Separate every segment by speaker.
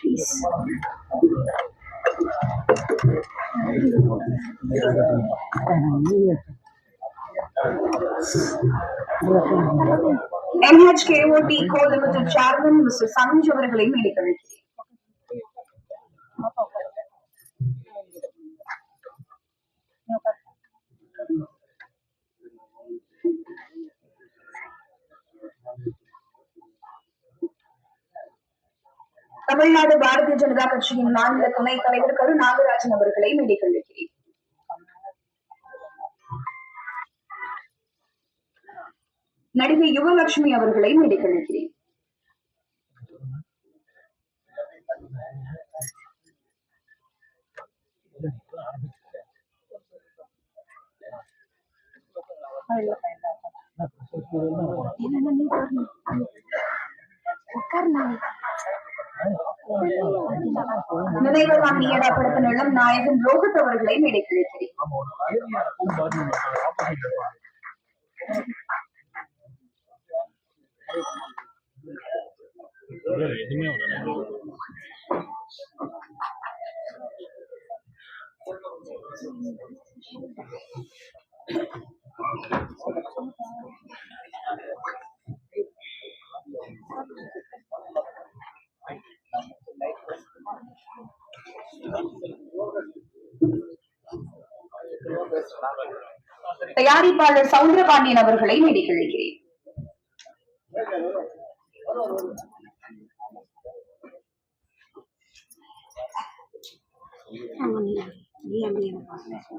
Speaker 1: Please
Speaker 2: NHKOT Co-Limited Chairman Mr. Sanj அவர்களை மேடைக்கழிக்கிறேன் கட்சியின் மாநில துணை தலைவர் கரு நாகராஜன் அவர்களை மேடைக்கழிக்கிறேன் நடிகை யுவலட்சுமி அவர்களை மேடைக்கழிக்கிறேன்
Speaker 1: என்னென்ன நீ உட்காருங்க உட்காருண்ணா
Speaker 2: நினைவெல்லாம் நீயடா படத்தின் நாயகன் ரோஹித் அவர்களை தயாரிப்பாளர் சவுந்தரபாண்டியன் அவர்களை மேடைக்கழிக்கிறேன்
Speaker 1: நீ அப்படி எனக்கு நைஸ்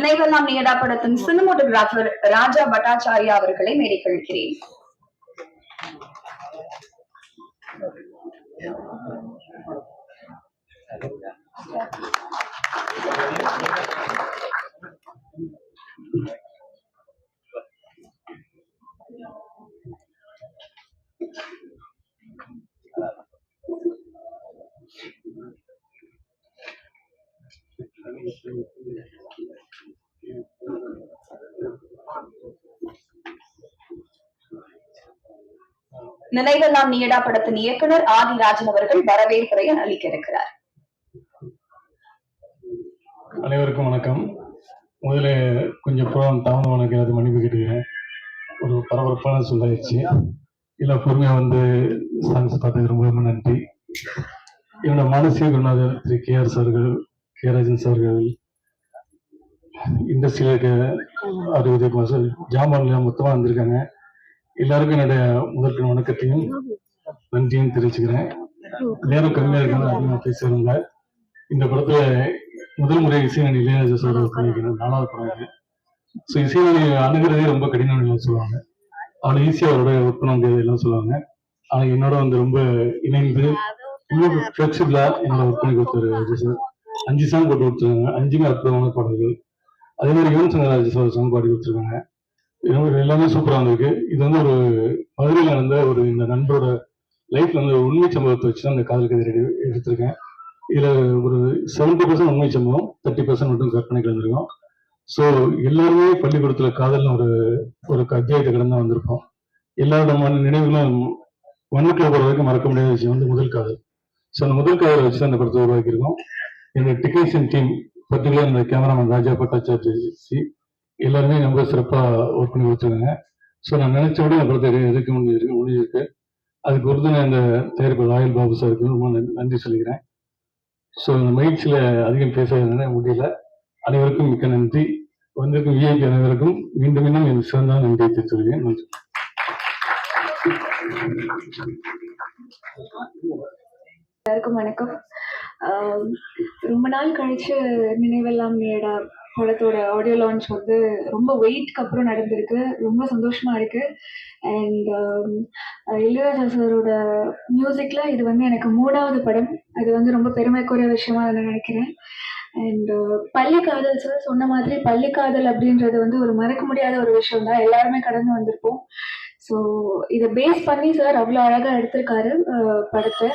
Speaker 2: நினைவெல்லாம் நீயடா படத்தின் சினிமோட்டோகிராஃபர் ராஜா பட்டாச்சாரியா அவர்களை மேடைக்கொள்கிறேன் Thank you. நினைவெல்லாம் நீடா படத்தின் இயக்குனர் ஆதிராஜன் அவர்கள் வரவேற்புரை அளிக்க இருக்கிறார்
Speaker 3: அனைவருக்கும் வணக்கம். முதல்ல கொஞ்சம் புறம் தவணை வணக்கம் அது மன்னிப்பு கேட்டுக்கிறேன் ஒரு பரபரப்பான சொல்லாயிடுச்சு இல்லை பொறுமையாக வந்து சாங்ஸ் பார்த்தது ரொம்ப ரொம்ப நன்றி. என்னோட மானசீக குருநாதர் திரு கே ஆர் சார்கள் கே ராஜன் சார்கள் இண்டஸ்ட்ரியில் இருக்க ஆர் உதயகுமார் சார் ஜாமான்ல மொத்தமாக வந்திருக்காங்க. எல்லாருக்கும் என்னுடைய முதற்கண் வணக்கத்தையும் நன்றியும் தெரிவிச்சுக்கிறேன். நேரம் கம்மியா இருக்கணும் அதிகமாக பேசுகிறவங்க இந்த படத்துல முதல் முறை இசைஞானி இளையராஜா சார் பண்ணிக்கிறேன் நாலாவது படம் இது. ஸோ இசைஞானி அணுகிறதே ரொம்ப கடினம் இல்லைன்னு சொல்லுவாங்க. அவனை ஈஸியாக அவரோட ஒர்க் பண்ண முடியாது எல்லாம் சொல்லுவாங்க. ஆனா என்னோட வந்து ரொம்ப இணைந்து இன்னும் ஃபிளெக்சிபிளா என்னோட ஒர்க் பண்ணி கொடுத்தாரு ராஜா சார். அஞ்சு சாங் போட்டு கொடுத்துருக்காங்க. அஞ்சுமே அற்புதமான பாடல்கள். அதே மாதிரி யுவன் சங்கர் ராஜா சார் சாங் பாடி கொடுத்துருக்காங்க. இது எல்லாமே சூப்பராக வந்திருக்கு இது வந்து ஒரு மதுரையில் நடந்த ஒரு இந்த நண்பரோட லைஃப்ல வந்து ஒரு உண்மை சம்பவத்தை வச்சு தான் அந்த காதல் கதை ரெடி எடுத்திருக்கேன். இதில் ஒரு செவன்டி பர்சன்ட் உண்மை சம்பவம் தேர்ட்டி பர்சன்ட் மட்டும் கற்பனை கலந்துருக்கோம். ஸோ எல்லாருமே பள்ளிக்கூடத்தில் காதல்னு ஒரு ஒரு அத்தியாயத்தை கடந்து வந்திருப்போம் எல்லாரோட மன நினைவுகளும் மண்ணுக்குள்ள போகிறதுக்கு வரைக்கும் மறக்க முடியாத விஷயம் வந்து முதல் காதல். ஸோ அந்த முதல் காதலை வச்சு தான் அந்த படத்தை உருவாக்கியிருக்கோம். என்னோட டெக்னீஷியன் டீம் பர்டிகுலர் இந்த கேமராமேன் ராஜா பட்டாச்சார்ஜி எல்லாருமே ரொம்ப சிறப்பாக ஒர்க் பண்ணி கொடுத்துருக்காங்க. ஸோ நான் நினைச்ச விட இந்த படத்தை எதுக்கு முடிஞ்சிருக்கு முடிஞ்சிருக்கு. அதுக்கு உறுதுணை அந்த தயாரிப்பு ராயல் பாபு சாருக்கு ரொம்ப நன்றி- நன்றி சொல்லிக்கிறேன். ஸோ இந்த மகிழ்ச்சியில் அதிகம் பேச முடியல. அனைவருக்கும் மிக்க நன்றி. வந்திருக்கும் விஐபி அனைவருக்கும் மீண்டும் மீண்டும் என் சிறந்த நன்றியை தெரிவித்துள்ளேன் நன்றி.
Speaker 4: எல்லாருக்கும் வணக்கம். ரொம்ப நாள் கழிச்சு நினைவெல்லாம் நீடா படத்தோட ஆடியோ லான்ச் வந்து ரொம்ப வெயிட்க்கு அப்புறம் நடந்திருக்கு. ரொம்ப சந்தோஷமா இருக்கு. அண்ட் um, இளையராஜா சாரோட மியூசிக்ல இது வந்து எனக்கு மூணாவது படம். அது வந்து ரொம்ப பெருமைக்குரிய விஷயமா நான் நினைக்கிறேன். அண்ட் uh, பள்ளி காதல் சார் சொன்ன மாதிரி பள்ளி காதல் அப்படின்றது வந்து ஒரு மறக்க முடியாத ஒரு விஷயம் தான். எல்லாருமே கடந்து வந்திருப்போம். ஸோ இதை பேஸ் பண்ணி சார் அவ்வளோ அழகாக எடுத்திருக்காரு uh, படத்தை.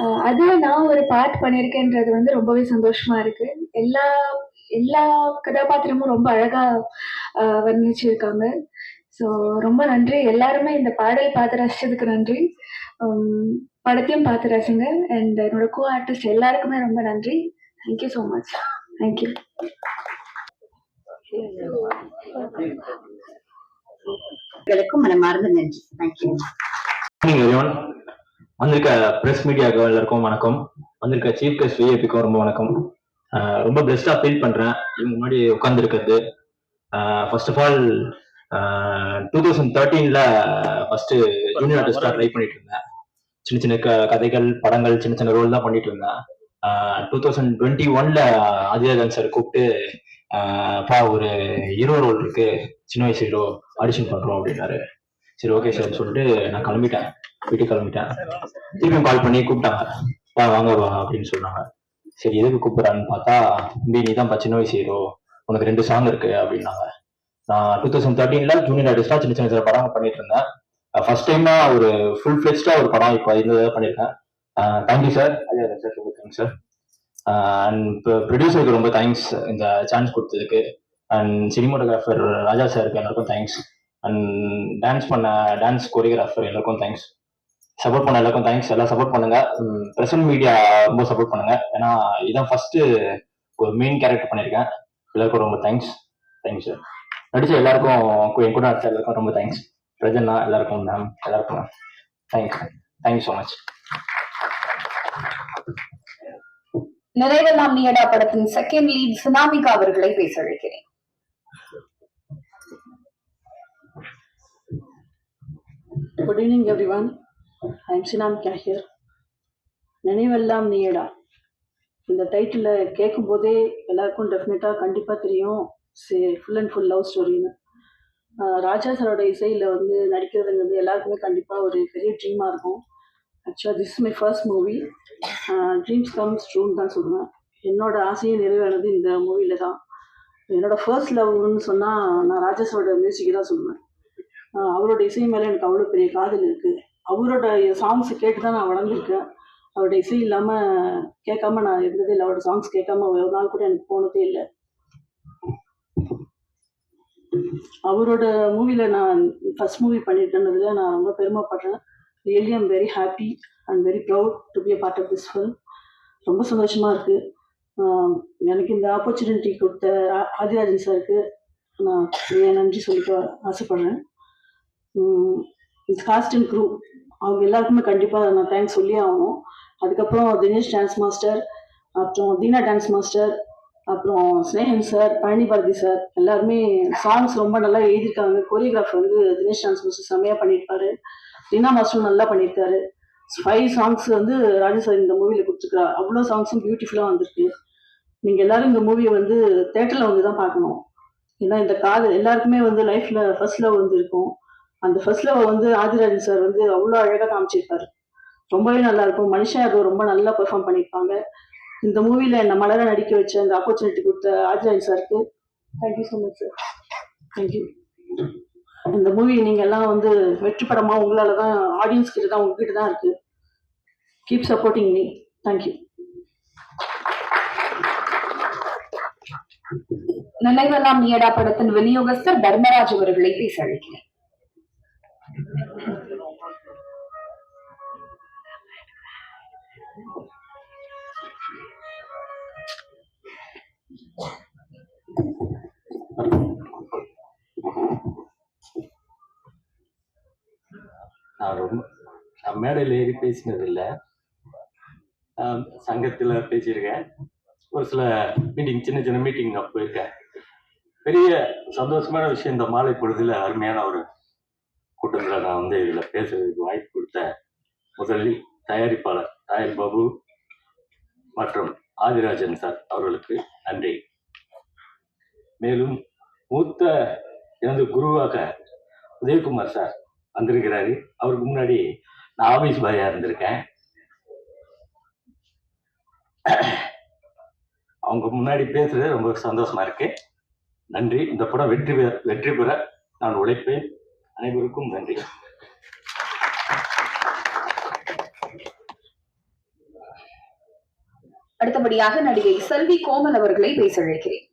Speaker 4: Uh, அதுல நான் ஒரு பார்ட் பண்ணியிருக்கேன்றது வந்து ரொம்பவே சந்தோஷமா இருக்கு. எல்லா எல்லா கதாபாத்திரமும் ரொம்ப அழகா வர்ணிச்சிருக்காங்க. ஸோ ரொம்ப நன்றி. எல்லாருமே இந்த பாடல் பார்த்து ரசிச்சதுக்கு நன்றி. படத்தையும் பார்த்து ரசிங்க. அண்ட் என்னோட கோ ஆர்டிஸ்ட் எல்லாருக்குமே ரொம்ப நன்றி. தேங்க்யூ ஸோ மச் தேங்க்யூ
Speaker 1: மனமார்ந்த நன்றி. தேங்க்யூ
Speaker 5: வந்திருக்க பிரஸ் மீடியாவுக்கு எல்லாருக்கும் வணக்கம். வந்திருக்க சீஃப் கெஸ்ட் விஐபிக்கும் ரொம்ப வணக்கம். ரொம்ப பெஸ்டா ஃபீல் பண்றேன். இவங்க முன்னாடி உட்காந்துருக்கிறது first of all two thousand தேர்ட்டீன்ல first junior ஆர்டிஸ்டா ட்ரை பண்ணிட்டு இருந்தேன் சின்ன சின்ன கதைகள் படங்கள் சின்ன சின்ன ரோல் தான் பண்ணிட்டு இருந்தேன் டூ தௌசண்ட் டுவெண்ட்டி ஒன்ல ஆதிராஜன் சார் கூப்பிட்டு பா ஒரு ஹீரோ ரோல் இருக்கு. சின்ன வயசு ஹீரோ ஆடிஷன் பண்றோம் அப்படின்னாரு. சரி ஓகே சார் சொல்லிட்டு நான் கிளம்பிட்டேன். வீட்டுக்கு கிளம்பிட்டேன். திருப்பியும் கால் பண்ணி கூப்பிட்டாங்க. வா வாங்க வா அப்படின்னு சொன்னாங்க. சரி எதுக்கு கூப்பிடுறான்னு பார்த்தா தம்பி நீ தான் சின்ன வயசு ஹீரோ உனக்கு ரெண்டு சாங் இருக்கு அப்படின்னாங்க. நான் டூ தௌசண்ட் தேர்ட்டீன்ல ஜூனியர் ஆர்டிஸ்டா சின்ன சின்ன படம் பண்ணிட்டு இருந்தேன். ஃபர்ஸ்ட் டைமா ஒரு ஃபுல் ஃபிளெக்ஸ்டா ஒரு படம் இப்போ இந்த பண்ணியிருக்கேன் தேங்க்யூ சார் சார் ரொம்ப தேங்க்ஸ் சார் அண்ட் ப்ரொடியூசருக்கு ரொம்ப தேங்க்ஸ் இந்த சான்ஸ் கொடுத்ததுக்கு. அண்ட் சினிமோட்டோகிராஃபர் ராஜா சாருக்கு எல்லாருக்கும் தேங்க்ஸ் அண்ட் டான்ஸ் பண்ண டான்ஸ் கொரியோகிராஃபர் எல்லாருக்கும் தேங்க்ஸ் சப்போர்ட் பண்ண எல்லாருக்கும் தேங்க்ஸ் எல்லாம் சப்போர்ட் பண்ணுங்க. ப்ரெசன்ட் மீடியா ரொம்ப சப்போர்ட் பண்ணுங்க. ஏன்னா இதான் ஃபர்ஸ்ட் ஒரு மெயின் கேரக்டர் பண்ணியிருக்கேன் எல்லாருக்கும் ரொம்ப தேங்க்ஸ் தேங்க்ஸ் சார் நடிச்ச எல்லாருக்கும் என் கூட நடிச்ச எல்லாருக்கும் ரொம்ப தேங்க்ஸ் பிரஜன்னா எல்லாருக்கும் மேம் எல்லாருக்கும் thanks thank you so much
Speaker 2: நிறைவெல்லாம் நீயடா படத்தின் செகண்ட் லீட் சுனாமிகா அவர்களை பேச அழைக்கிறேன்.
Speaker 6: Good evening everyone I'm சினாம் கேஹியர் நினைவெல்லாம் நீயடா. இந்த டைட்டில் கேட்கும்போதே எல்லாருக்கும் டெஃபினட்டாக கண்டிப்பாக தெரியும். Say full and full love ஸ்டோரின்னு Raja சாரோட இசையில் வந்து நடிக்கிறதுங்கிறது எல்லாருக்குமே கண்டிப்பாக ஒரு பெரிய ட்ரீமாக இருக்கும். ஆக்சுவலாக this my first movie dreams comes ட்ரூன்னு தான் சொல்லுவேன். என்னோட ஆசையும் நிறைவேறது இந்த மூவியில் தான். என்னோட ஃபர்ஸ்ட் லவ்னு சொன்னால் நான் ராஜேஷோட சாரோட தான் சொல்லுவேன். அவரோட இசை மேலே எனக்கு அவ்வளோ பெரிய காதல் இருக்குது அவரோட சாங்ஸ் கேட்டு தான் நான் வளர்ந்துருக்கேன். அவரோட இசை இல்லாமல் கேட்காம நான் இருந்ததே இல்லை. அவரோட சாங்ஸ் கேட்காம ஒரு நாள் கூட எனக்கு போனதே இல்லை. அவரோட மூவியில் நான் ஃபர்ஸ்ட் மூவி பண்ணியிருக்கேன்றதுல நான் ரொம்ப பெருமைப்படுறேன். Really I'm very happy and very proud to be a part of this film ரொம்ப சந்தோஷமாக இருக்குது எனக்கு இந்த ஆப்பர்ச்சுனிட்டி கொடுத்த ஆ- ஆதிராஜன் சாருக்கு நான் நன்றி சொல்லிக்க ஆசைப்பட்றேன். காஸ்ட் அண்ட் க்ரூ அவங்க எல்லாருக்குமே கண்டிப்பாக நான் தேங்க்ஸ் சொல்லி ஆகணும். அதுக்கப்புறம் தினேஷ் டான்ஸ் மாஸ்டர் அப்புறம் தீனா டான்ஸ் மாஸ்டர் அப்புறம் ஸ்னேகன் சார் பழனி பாரதி சார் எல்லாருமே சாங்ஸ் ரொம்ப நல்லா எழுதியிருக்காங்க. கொரியோகிராஃபர் வந்து தினேஷ் டான்ஸ் மாஸ்டர் செம்மையாக பண்ணியிருப்பாரு. தீனா மாஸ்டரும் நல்லா பண்ணியிருக்காரு. ஃபைவ் சாங்ஸ் வந்து ராஜா சார் இந்த மூவியில் கொடுத்துருக்காரு அவ்வளோ சாங்ஸும் பியூட்டிஃபுல்லாக வந்திருக்கு. நீங்கள் எல்லாரும் இந்த மூவியை வந்து தேட்டரில் வந்து தான் பார்க்கணும். ஏன்னா இந்த காதல் எல்லாருக்குமே வந்து லைஃப்பில் ஃபர்ஸ்ட் லவ் வந்து இருக்கும். அந்த ஃபர்ஸ்ட் லவ் வந்து ஆதிராஜன் சார் வந்து அவ்வளோ அழகாக காமிச்சிருப்பாரு. ரொம்பவே நல்லா இருக்கும். மனுஷன் அது ரொம்ப நல்லா பெர்ஃபார்ம் பண்ணியிருப்பாங்க. இந்த மூவியில் என்னை மலர நடிக்க வச்ச அந்த ஆப்பர்ச்சுனிட்டி கொடுத்த ஆதிராஜன் சாருக்கு thank you so much sir thank you இந்த மூவி நீங்கள் எல்லாம் வந்து வெற்றி படமாக உங்களால் தான் ஆடியன்ஸ் கிட்ட தான் உங்ககிட்ட தான் இருக்குது கீப் சப்போர்ட்டிங் மீ தேங்க்யூ
Speaker 2: நினைவெல்லாம் நீடா படத்தின் விநியோகஸ்தர் தர்மராஜ் அவர்களை பேச அழைக்கிறேன்.
Speaker 7: நான் ரொம்ப நான் மேடையில் ஏறி பேசினது இல்லை சங்கத்தில் பேசியிருக்கேன். ஒரு சில மீட்டிங் சின்ன சின்ன மீட்டிங் நான் போயிருக்கேன். பெரிய சந்தோஷமான விஷயம் இந்த மாலை பொழுதுல அருமையான ஒரு கூட்டத்தில் நான் வந்து இதில் பேசுறதுக்கு வாய்ப்பு கொடுத்த முதலில் தயாரிப்பாளர் ராயல் பாபு மற்றும் ஆதிராஜன் சார் அவர்களுக்கு நன்றி. மேலும் மூத்த எனது குருவாக உதயகுமார் சார் வந்திருக்கிறாரு. அவருக்கு முன்னாடி நான் ஆபீஸ் பாயாக இருந்திருக்கேன். அவங்க முன்னாடி பேசுறது ரொம்ப சந்தோஷமா இருக்கு. நன்றி. இந்த படம் வெற்றி பெற வெற்றி பெற நான் உழைப்பேன். அனைவருக்கும் நன்றி.
Speaker 2: அடுத்தபடியாக நடிகை செல்வி கோமல் அவர்களை பேச அழைக்கிறேன்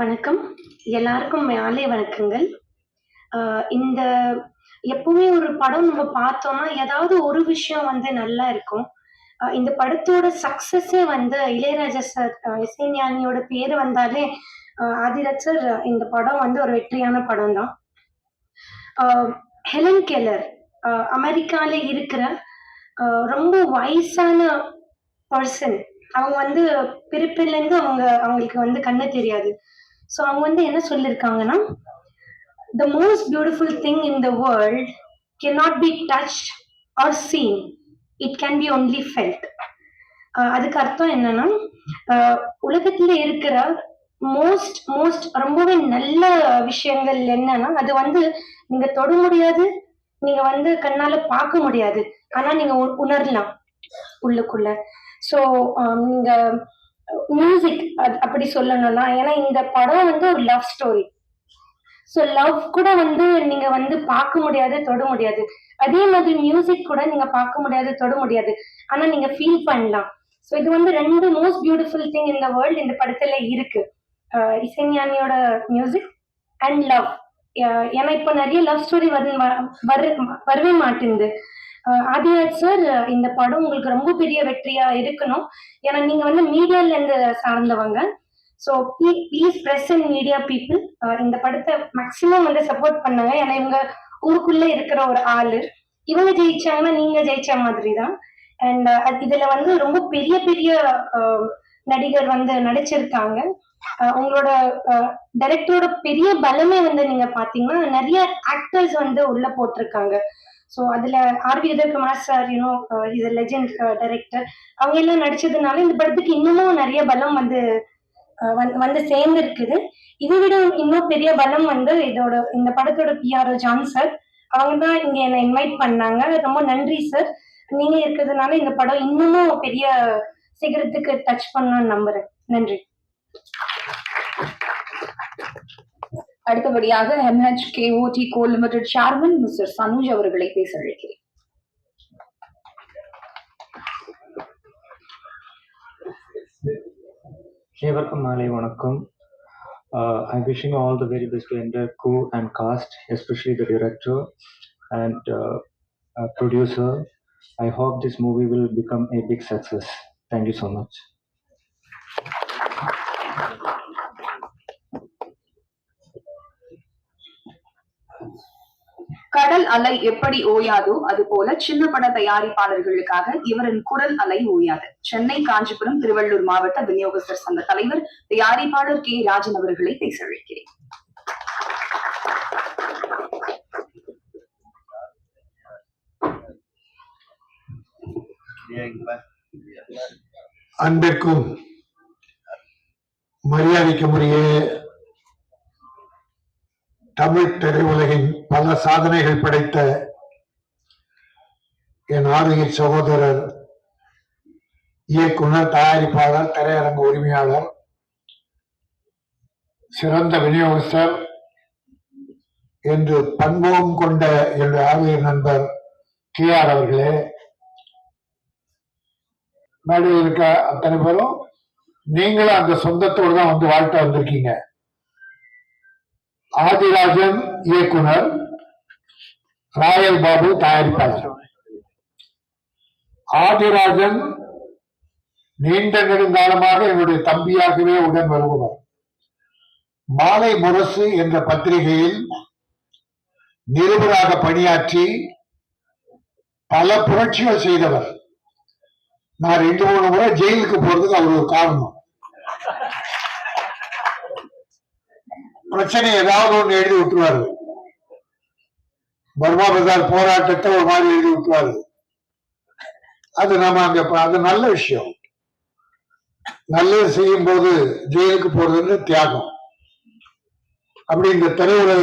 Speaker 8: வணக்கம். எல்லாருக்கும் மாலை வணக்கங்கள். இந்த எப்பவுமே ஒரு படம் நம்ம பார்த்தோம்னா ஏதாவது ஒரு விஷயம் வந்து நல்லா இருக்கும். இந்த படத்தோட சக்சஸே வந்து இளையராஜா சார் இசைஞானியோட பேர் வந்தாலே ஆஹ் ஆதிராஜ் சார் இந்த படம் வந்து ஒரு வெற்றியான படம் தான் ஹெலன் கெல்லர் அமெரிக்கால இருக்கிற ரொம்ப வயசான பர்சன் அவங்க வந்து பிறப்பிலேருந்து அவங்க அவங்களுக்கு வந்து கண்ணு தெரியாது. ஸோ அவங்க வந்து என்ன சொல்லியிருக்காங்கன்னா the most beautiful thing in the world can not be touch or seen it can be only felt அதுக்கு அர்த்தம் என்னன்னா uh, உலகத்துல இருக்கிற மோஸ்ட் மோஸ்ட் ரொம்பவே நல்ல விஷயங்கள் என்னன்னா அது வந்து நீங்க தொட முடியாது நீங்க வந்து கண்ணால பார்க்க முடியாது. ஆனா நீங்க உ- உணரலாம் உள்ளுக்குள்ள. ஸோ um, நீங்க மியூசிக் அப்படி சொல்லணும்னா ஏன்னா இந்த படம் வந்து ஒரு லவ் ஸ்டோரி ஸோ லவ் கூட வந்து நீங்க வந்து பார்க்க முடியாது தொட முடியாது. அதே மாதிரி மியூசிக் கூட நீங்க பார்க்க முடியாது தொட முடியாது. ஆனா நீங்க ஃபீல் பண்ணலாம். ஸோ இது வந்து ரெண்டு மோஸ்ட் பியூட்டிஃபுல் திங் இந்த வேர்ல்ட் இந்த படத்துல இருக்கு. இசைஞானியோட மியூசிக் அண்ட் லவ் ஏன்னா இப்போ நிறைய லவ் ஸ்டோரி வர வரவே மாட்டேங்குது. ஆதிராஜ் சார் இந்த படம் உங்களுக்கு ரொம்ப பெரிய வெற்றியா இருக்கணும். ஏன்னா நீங்க வந்து மீடியால இருந்து சார்ந்தவங்க. So please press and media people இந்த படத்தை மேக்சிமம் வந்து சப்போர்ட் பண்ணுங்க. ஏன்னா இவங்க ஊருக்குள்ள இருக்கிற ஒரு ஆளு. இவங்க ஜெயிச்சாங்கன்னா நீங்க ஜெயிச்ச மாதிரி தான் அண்ட் uh, இதுல வந்து ரொம்ப பெரிய பெரிய um, நடிகர் வந்து நடிச்சிருக்காங்க. Uh, உங்களோட uh, டைரக்டரோட பெரிய பலமே வந்து நீங்க பாத்தீங்கன்னா நிறைய ஆக்டர்ஸ் வந்து உள்ள போட்டிருக்காங்க. ஸோ அதுல R V Udhayakumar sir you know இது லெஜெண்ட் டைரக்டர் அவங்க எல்லாம் நடிச்சதுனால இந்த படத்துக்கு இன்னமும் நிறைய பலம் வந்து வந்து- வந்து சேர்ந்து இருக்குது இதை விட இன்னும் பெரிய பலம் வந்து இதோட இந்த படத்தோட பிஆர் ஜான் சார் அவங்க தான் இங்க என்னை இன்வைட் பண்ணாங்க. ரொம்ப நன்றி சார் நீங்க இருக்கிறதுனால இந்த படம் இன்னமும் பெரிய சிகரத்துக்கு டச் பண்ணணும்னு நம்புறேன். நன்றி.
Speaker 2: அடுத்தபடியாக MH KOD co limited chairman mister Sanuj அவர்களை பேச அழைக்கிறேன்.
Speaker 9: Welcome, Malay. Vanakkam. I'm wishing you all the very best to the crew and cast, especially the director and uh, producer. I hope this movie will become a big success. Thank you so much.
Speaker 2: கடல் அலை எப்படி ஓயாதோ அது போல சின்ன பட தயாரிப்பாளர்களுக்காக இவரின் குரல் அலை ஓயாது. சென்னை காஞ்சிபுரம் திருவள்ளூர் மாவட்ட விநியோகஸ்தர் சங்க தலைவர் தயாரிப்பாளர் கே. ராஜன் அவர்களை பேச அழைக்கிறேன்
Speaker 10: அன்பிற்கும் மரியாதைக்குரிய தமிழ் திரையுலகின் பல சாதனைகள் படைத்த என் ஆரோக்கிய சகோதரர் இயக்குனர் தயாரிப்பாளர் திரையரங்க உரிமையாளர் சிறந்த விநியோகஸ்தர் என்று பண்பும் கொண்ட என்னுடைய ஆரோக்கிய நண்பர் கே ஆர் அவர்களே. மேடையில் இருக்க அத்தனை பேரும் நீங்களும் அந்த சொந்தத்தோடு தான் வந்து வாழ்த்த வந்திருக்கீங்க. ஆதிராஜன் இயக்குனர் ராயல் பாபு தயாரிப்பாளர். ஆதிராஜன் நீண்ட நெடுங்காலமாக என்னுடைய தம்பியாகவே உடன் வருபவர். மாலை முரசு என்ற பத்திரிகையில் நிருபராக பணியாற்றி பல புரட்சிகள் செய்தவர். நான் ரெண்டு மூணு முறை ஜெயிலுக்கு போறதுக்கு அவர் ஒரு காரணம். பிரச்சனை ஏதாவது ஒண்ணு எழுதி விட்டுருவாரு. பர்மா பஜார் போராட்டத்தை ஒரு மாதிரி எழுதி விட்டுருவாரு. அது நம்ம அங்க அது நல்ல விஷயம். நல்லது செய்யும் போது ஜெயிலுக்கு போறதுன்னு தியாகம். அப்படி இந்த திரையுலக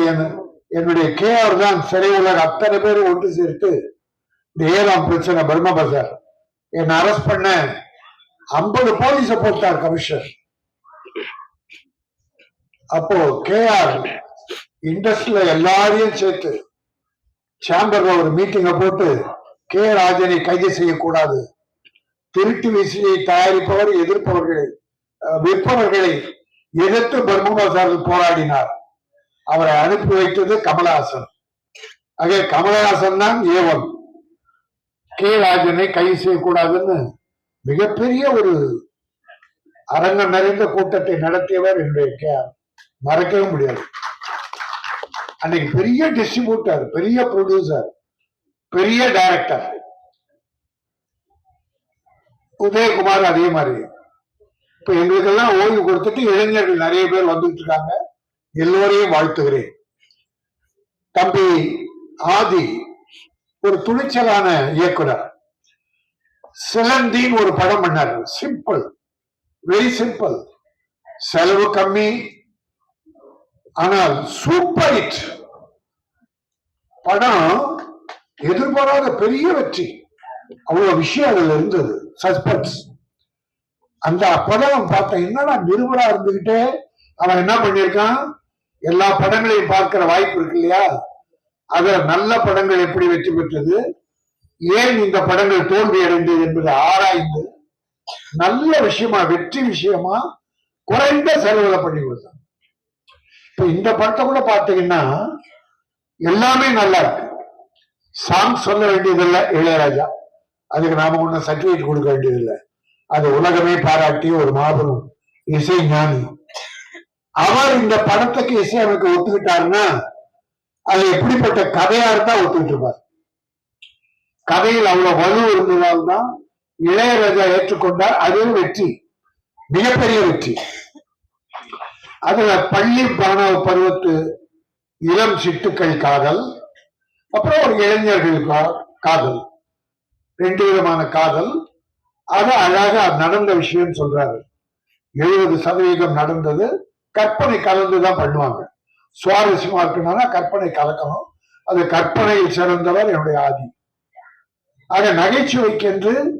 Speaker 10: என்னுடைய கேஆர் தான் திரையுலக அத்தனை பேரும் ஒன்று சேர்த்து இந்த ஏழாம் பிரச்சனை பர்மா பஜார் என்னை அரெஸ்ட் பண்ண ஐம்பது போலீஸை போட்டார் கமிஷனர். அப்போ கேஆர் இண்டஸ்ட்ரியில எல்லாரையும் சேர்த்து சேம்பர்ல ஒரு மீட்டிங்கை போட்டு கே ராஜனை கைது செய்யக்கூடாது. திருட்டு விசையை தயாரிப்பவர் எதிர்ப்பவர்களை விற்பவர்களை எதிர்த்து பிரம்மசாரல் போராடினார். அவரை அனுப்பி வைத்தது கமலஹாசன். ஆக கமலஹாசன் தான் ஏவன் கே ராஜனை கைது செய்யக்கூடாதுன்னு மிகப்பெரிய ஒரு அரங்கம் நிறைந்த கூட்டத்தை நடத்தியவர் என்று கே ஆர். மறக்கவே முடியாது. அன்னைக்கு பெரிய டிஸ்ட்ரிபியூட்டர் பெரிய ப்ரொடியூசர் பெரிய டைரக்டர் உதயகுமார் அதே மாதிரி. இப்ப எங்களுக்கெல்லாம் ஓய்வு கொடுத்துட்டு இளைஞர்கள் நிறைய பேர் வந்துட்டு இருக்காங்க. எல்லோரையும் வாழ்த்துகிறேன். தம்பி ஆதி ஒரு துணிச்சலான இயக்குனர். சிலந்தின்னு ஒரு படம் பண்ணார். சிம்பிள் வெரி சிம்பிள் செலவு கம்மி ஆனால் சூப்பர் ஹிட் படம் எதிர்பாராத பெரிய வெற்றி. அவ்வளவு விஷயம் அதுல இருந்தது. சஸ்பென்ஸ். அந்த படம் பார்த்த என்னடா நிருபரா இருந்துகிட்டே? அவன் என்ன பண்ணியிருக்கான்? எல்லா படங்களையும் பார்க்கிற வாய்ப்பு இருக்கு இல்லையா? அத நல்ல படங்கள் எப்படி வெற்றி பெற்றது? ஏன் இந்த படங்கள் தோல்வி அடைந்தது என்பதை ஆராய்ந்து நல்ல விஷயமா வெற்றி விஷயமா குறைந்த செலவுல பண்ணி கொடுத்தான். இப்ப இந்த படத்தை கூட பாத்தீங்கன்னா எல்லாமே நல்லா இருக்கு. சாங் சொல்ல வேண்டியதில்லை இளையராஜா. அதுக்கு நாம ஒன்றும் சர்டிபிகேட் கொடுக்க வேண்டியதில்லை. அது உலகமே பாராட்டி ஒரு மாபெரும் இசை ஞானி. அவர் இந்த படத்துக்கு இசை அவனுக்கு ஒத்துக்கிட்டாருன்னா அது எப்படிப்பட்ட கதையா இருந்தா ஒத்துக்கிட்டு இருப்பார். கதையில் அவ்வளவு வலு இருந்ததால்தான் இளையராஜா ஏற்றுக்கொண்டார். அதுவும் வெற்றி மிகப்பெரிய வெற்றி. அதுல பள்ளி மாணவ பருவத்து இளம் சிட்டுக்கள் காதல் அப்புறம் ஒரு இளைஞர்கள் கா- காதல். ரெண்டு விதமான காதல். அது அழகா நடந்த விஷயம் சொல்றாரு. எழுபது சதவீதம் நடந்தது. கற்பனை கலந்துதான் பண்ணுவாங்க. சுவாரஸ்யமா இருக்கணும்னா கற்பனை கலக்கணும். அது கற்பனையில் சிறந்தவர் என்னுடைய ஆதி. ஆக நகைச்சுவைக்கென்று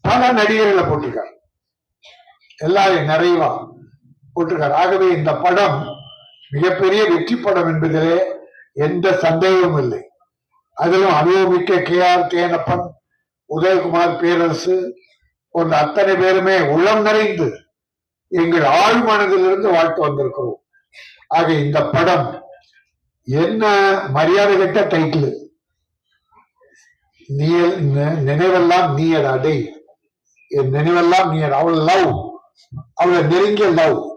Speaker 10: பல நடிகர்களை போட்டிருக்கார். எல்லாரையும் நிறைவா போட்டிருக்கார் ஆகவே இந்த படம் மிகப்பெரிய வெற்றி படம் என்பதிலே எந்த சந்தேகமும் இல்லை. அதிலும் அனுபவமிக்க கே. ஆர். தேனப்பன் உதயகுமார் பேரரசு போன்ற அத்தனை பேருமே உள்ளம் நிறைந்து எங்கள் ஆழ் மனதிலிருந்து வாழ்த்து வந்திருக்கிறோம். ஆக இந்த படம் என்ன மரியாதை கட்ட டைட்டில் நீ நினைவெல்லாம் நீயடா டேய் என் நினைவெல்லாம் நீயர். அவள் லவ். அவளை நெருங்கிய லவ்.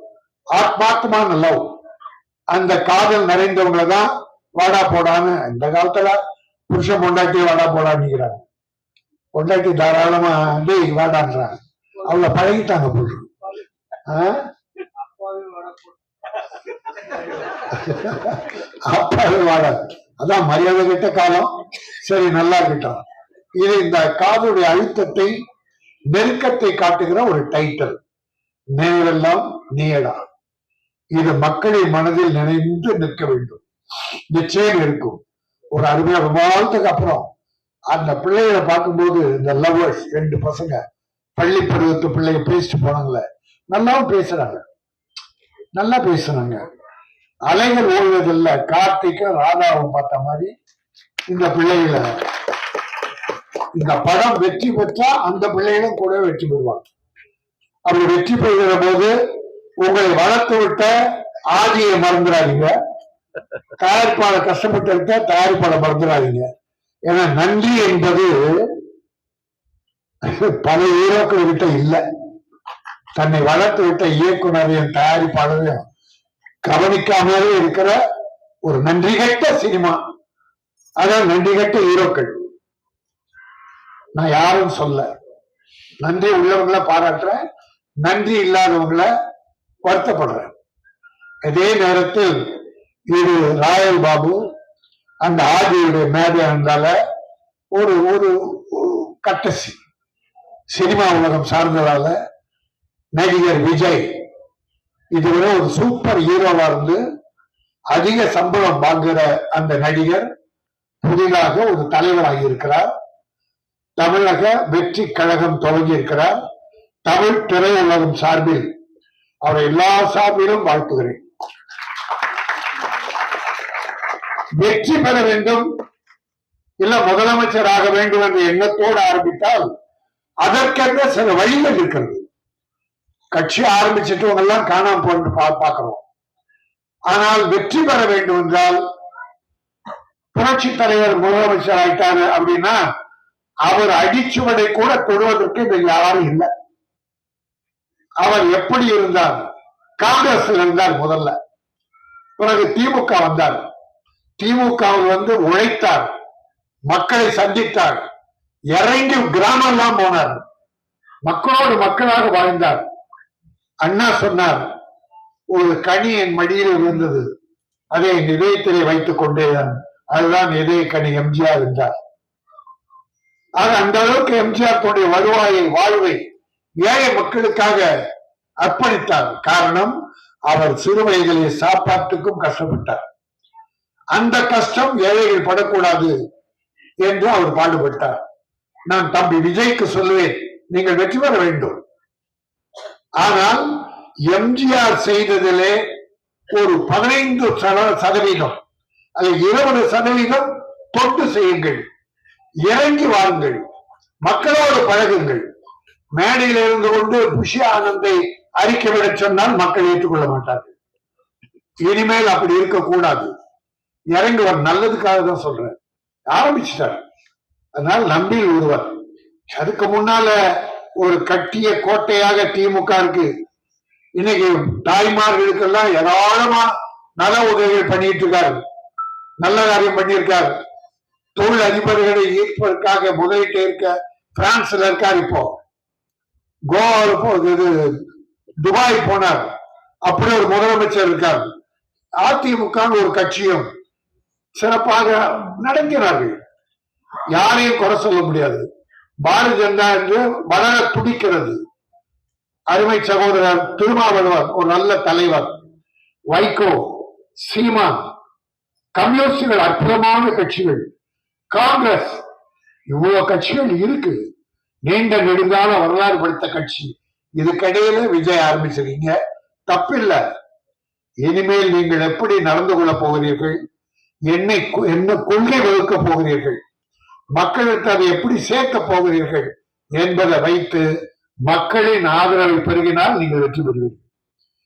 Speaker 10: ஆத்மாத்மான லவ். அந்த காதல் நிறைந்தவங்களை தான் வாடா போடான்னு இந்த காலத்துல புருஷன் பொண்டாட்டி வாடா போடான்னுங்கிறாங்க. பொண்டாட்டி தாராளமா டேய் வாடான்றாங்க. அவளை பழகிட்டாங்க புருஷன் அப்பாவே வாடா. அதான் மரியாதை கிட்ட காலம். சரி நல்லா இருக்கட்டும். இது இந்த காதுடைய அழுத்தத்தை நெருக்கத்தை காட்டுகிற ஒரு டைட்டில் நினைவெல்லாம் நீடா இது மக்களின் மனதில் நினைந்து நிற்க வேண்டும். நிச்சயம் இருக்கும். ஒரு அருமையா விவாதத்துக்கு அப்புறம் அந்த பிள்ளைகளை பார்க்கும்போது இந்த லவ்வர்ஸ் ரெண்டு பசங்க பள்ளி பருவத்து பிள்ளைங்க பேசிட்டு போனாங்களே நல்லாவும் பேசுறாங்க. நல்லா பேசுறாங்க. அலைகள் ஓடுவதில்ல. கார்த்திக்கும் ராதாவும் பார்த்த மாதிரி இந்த பிள்ளைகளை இந்த படம் வெற்றி பெற்றா அந்த பிள்ளைகளும் கூட வெற்றி பெறுவாங்க. அப்படி வெற்றி பெறுகிற போது உங்களை வளர்த்து விட்ட ஆதியை மறந்துடாதீங்க. தயாரிப்பாளர் கஷ்டப்பட்டு இருக்க தயாரிப்பாளர் மறந்துடாதீங்க. ஏன்னா நன்றி என்பது பல ஹீரோக்கள் கிட்ட இல்ல. தன்னை வளர்த்து விட்ட இயக்குனரையும் தயாரிப்பாளரையும் கவனிக்காமலே இருக்கிற ஒரு நன்றி கட்ட சினிமா. அதான் நன்றி கட்ட ஹீரோக்கள் நான் யாரும் சொல்ல. நன்றி உள்ளவங்கள பாராட்டுறேன். நன்றி இல்லாதவங்கள வருத்தப்படுறேன் அதே நேரத்தில் இது ராயல் பாபு அந்த ஆதியுடைய மேடையா இருந்தால ஒரு ஒரு கட்டசி சினிமா உலகம் சார்ந்ததால நடிகர் விஜய் இதுவரை ஒரு சூப்பர் ஹீரோவா இருந்து அதிக சம்பளம் வாங்குற அந்த நடிகர் புதிதாக ஒரு தலைவராக இருக்கிறார். தமிழக வெற்றி கழகம் தொடங்கி இருக்கிறார். தமிழ் திரையுலகம் சார்பில் அவரை எல்லா சார்பிலும் வாழ்த்துகிறேன். வெற்றி பெற வேண்டும். இல்ல முதலமைச்சர் ஆக வேண்டும் என்ற எண்ணத்தோடு ஆரம்பித்தால் அதற்கென்ற சில வழிகள் இருக்கிறது. கட்சி ஆரம்பிச்சிட்டவங்க எல்லாம் காணாம போன்று பார்க்கிறோம். ஆனால் வெற்றி பெற வேண்டும் என்றால் புரட்சி தலைவர் முதலமைச்சர் ஆயிட்டாரு அப்படின்னா அவர் அடிச்சுவடை கூட தொடுவதற்கு இங்க யாரும் இல்லை. அவர் எப்படி இருந்தார்? காங்கிரஸ் இருந்தார் முதல்ல. பிறகு திமுக வந்தார். திமுகவில் வந்து உழைத்தார். மக்களை சந்தித்தார். இறங்கி கிராமம் போனார். மக்களோடு மக்களாக வாழ்ந்தார். அண்ணா சொன்னார் ஒரு கனி என் மடியில் இருந்தது. அதை என் இதயத்திலே வைத்துக் கொண்டேதான் அதுதான் இதய கனி எம்ஜிஆர் என்றார். ஆக அந்த அளவுக்கு எம்ஜிஆர் தன்னுடைய வருவாயை வாழ்வை ஏழை மக்களுக்காக அர்ப்பணித்தார். காரணம் அவர் சிறு வயதிலே சாப்பாட்டுக்கும் கஷ்டப்பட்டார். அந்த கஷ்டம் ஏழைகள் படக்கூடாது என்று அவர் பாடுபட்டார். நான் தம்பி விஜய்க்கு சொல்லுவேன் நீங்கள் வெற்றி பெற வேண்டும். ஆனால் எம்ஜிஆர் செய்ததிலே ஒரு பதினைந்து சத- சதவீதம் அல்ல இருபது சதவீதம் தொண்டு செய்யுங்கள். இறங்கி வாருங்கள். மக்களோடு பழகுங்கள். மேடையில் இருந்து கொண்டு புஷி ஆனந்தை அறிக்கை விட சொன்னால் மக்கள் ஏற்றுக்கொள்ள மாட்டார்கள். இனிமேல் அப்படி இருக்கக்கூடாது. இறங்குவர் நல்லதுக்காக தான் சொல்றேன். ஆரம்பிச்சிட்டார். அதனால நம்பியில் ஒருவர் அதுக்கு முன்னால ஒரு கட்டிய கோட்டையாக திமுக இருக்கு. இன்னைக்கு தாய்மார்களுக்கெல்லாம் ஏராளமா நல உதவிகள் பண்ணிட்டு இருக்காரு. நல்ல காரியம் பண்ணியிருக்காரு. தொழில் அதிபர்களை ஈர்ப்பதற்காக முதலீட்டு இருக்க பிரான்ஸ்ல இருக்கார் இப்போ. கோவாவுக்கும் இது துபாய் போனார். அப்படி ஒரு முதலமைச்சர் இருக்கார். அதிமுக ஒரு கட்சியும் சிறப்பாக நடக்கிறார்கள். யாரையும் குறை சொல்ல முடியாது. பாரதிய ஜனதா என்று வளர துடிக்கிறது. அருமை சகோதரர் திருமாவளவர் ஒரு நல்ல தலைவர். வைகோ சீமான் கம்யூனிஸ்டுகள் அற்புதமான கட்சிகள். காங்கிரஸ் இவ்வளவு கட்சிகள் இருக்கு. நீண்ட நெடுங்கால வரலாறு படுத்த கட்சி. இதுக்கிடையில விஜய் ஆரம்பிச்சிருக்கீங்க. தப்பில்லை. இனிமேல் நீங்கள் எப்படி நடந்து கொள்ள போகிறீர்கள்? என்னை என்ன கொள்கை வகுக்க போகிறீர்கள்? மக்களுக்கு அதை எப்படி சேர்க்க போகிறீர்கள்? என்பதை வைத்து மக்களின் ஆதரவை பெருகினால் நீங்கள் வெற்றி பெறுவீர்கள்.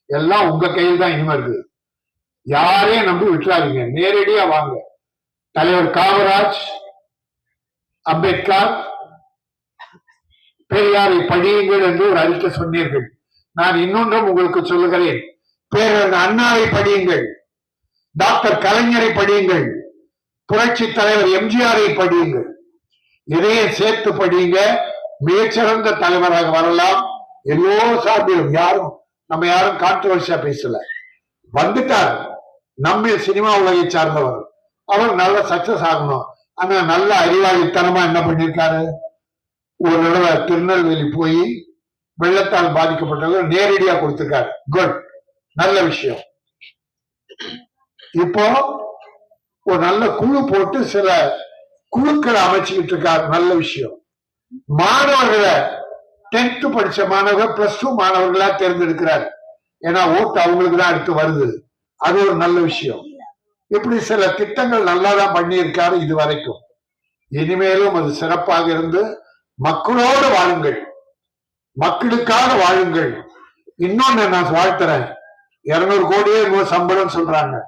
Speaker 10: எல்லாம் உங்க கையில் தான் இனிமே இருக்கு. யாரையும் நம்பி விட்டுறாதீங்க. நேரடியா வாங்க. தலைவர் காமராஜ் அம்பேத்கர் பெரியாரை படியுங்கள் என்று ஒரு அறிக்கை சொன்னீர்கள். நான் இன்னொன்றும் உங்களுக்கு சொல்லுகிறேன். பேரறிஞர் அண்ணாவை படியுங்கள். டாக்டர் கலைஞரை படியுங்கள். புரட்சி தலைவர் எம்ஜிஆரை படியுங்கள். இதையும் சேர்த்து படியுங்க. மிகச்சிறந்த தலைவராக வரலாம். எல்லோரும் சார்பிலும் யாரும் நம்ம யாரும் கான்ட்ரவர்சியா பேசல. வந்துட்டார். நம்ம சினிமா உலகை சார்ந்தவர். அவர் நல்ல சக்சஸ் ஆகணும். ஆனா நல்ல அறிவாளித்தனமா என்ன பண்ணிருக்காரு? ஒரு தடவை திருநெல்வேலி போய் வெள்ளத்தால் பாதிக்கப்பட்டவர்கள் நேரடியா கொடுத்திருக்காரு. குட் நல்ல விஷயம். இப்போ ஒரு நல்ல குழு போட்டு சில குழுக்களை அமைச்சுக்கிட்டு இருக்காரு. நல்ல விஷயம். மாணவர்களை டென்த் படிச்ச மாணவர் பிளஸ் டூ மாணவர்களா தேர்ந்தெடுக்கிறார். ஏன்னா ஓட்டு அவங்களுக்கு தான் அடுத்து வருது. அது ஒரு நல்ல விஷயம். இப்படி சில திட்டங்கள் நல்லா தான் பண்ணியிருக்காரு இது வரைக்கும் இனிமேலும் அது சிறப்பாக இருந்து மக்களோடு வாழுங்கள். மக்களுக்காக வாழுங்கள். இன்னொன்னு நான் வாழ்த்துறேன். இருநூறு கோடியே சம்பளம் சொல்றாங்க.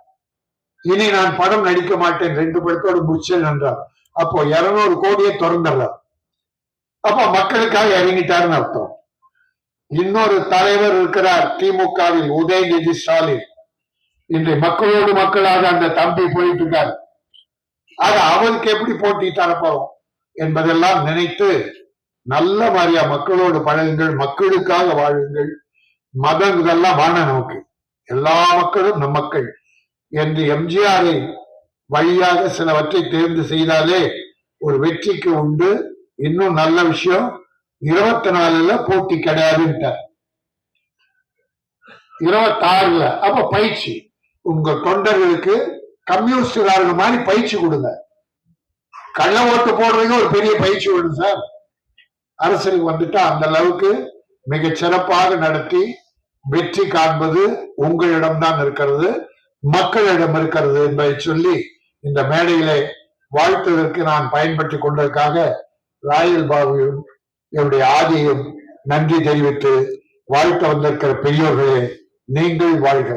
Speaker 10: இனி நான் படம் நடிக்க மாட்டேன். ரெண்டு படத்தோடு முடிச்சேன் என்றார். அப்போ இருநூறு கோடியே திறந்துடுறார். அப்ப மக்களுக்காக இறங்கிட்டாருன்னு அர்த்தம். இன்னொரு தலைவர் இருக்கிறார் திமுகவில் உதயநிதி ஸ்டாலின். இன்றை மக்களோடு மக்களாக அந்த தம்பி போயிட்டு இருக்கார். அது அவருக்கு எப்படி போட்டி தரப்போம் என்பதெல்லாம் நினைத்து நல்ல மாதிரியா மக்களோடு பழகுங்கள் மக்களுக்காக வாழுங்கள். மதம் இதெல்லாம் வாழ நமக்கு எல்லா மக்களும் நம் மக்கள் என்று எம்ஜிஆரை வழியாக சிலவற்றை தேர்ந்து செய்தாலே ஒரு வெற்றிக்கு உண்டு. இன்னும் நல்ல விஷயம் இருபத்தி நாலுல போட்டி கிடையாதுன்ட்டார். இருபத்தாறுல அப்ப பயிற்சி. உங்க தொண்டர்களுக்கு கம்யூனிஸ்டுகாரங்க மாதிரி பயிற்சி கொடுங்க. கள்ள ஓட்டு போடுறதுக்கு ஒரு பெரிய பயிற்சி வேணும் சார். அரசியலுக்கு வந்துட்டா அந்த அளவுக்கு மிக சிறப்பாக நடத்தி வெற்றி காண்பது உங்களிடம்தான் இருக்கிறது மக்களிடம் இருக்கிறது என்பதை சொல்லி இந்த மேடையிலே வாழ்த்துவதற்கு நான் பயன்பட்டு கொண்டதற்காக ராயல் பாபுவும் என்னுடைய ஆதியும் நன்றி தெரிவித்து வாழ்த்த வந்திருக்கிற பெரியோர்களே நீங்கள் வாழ்க.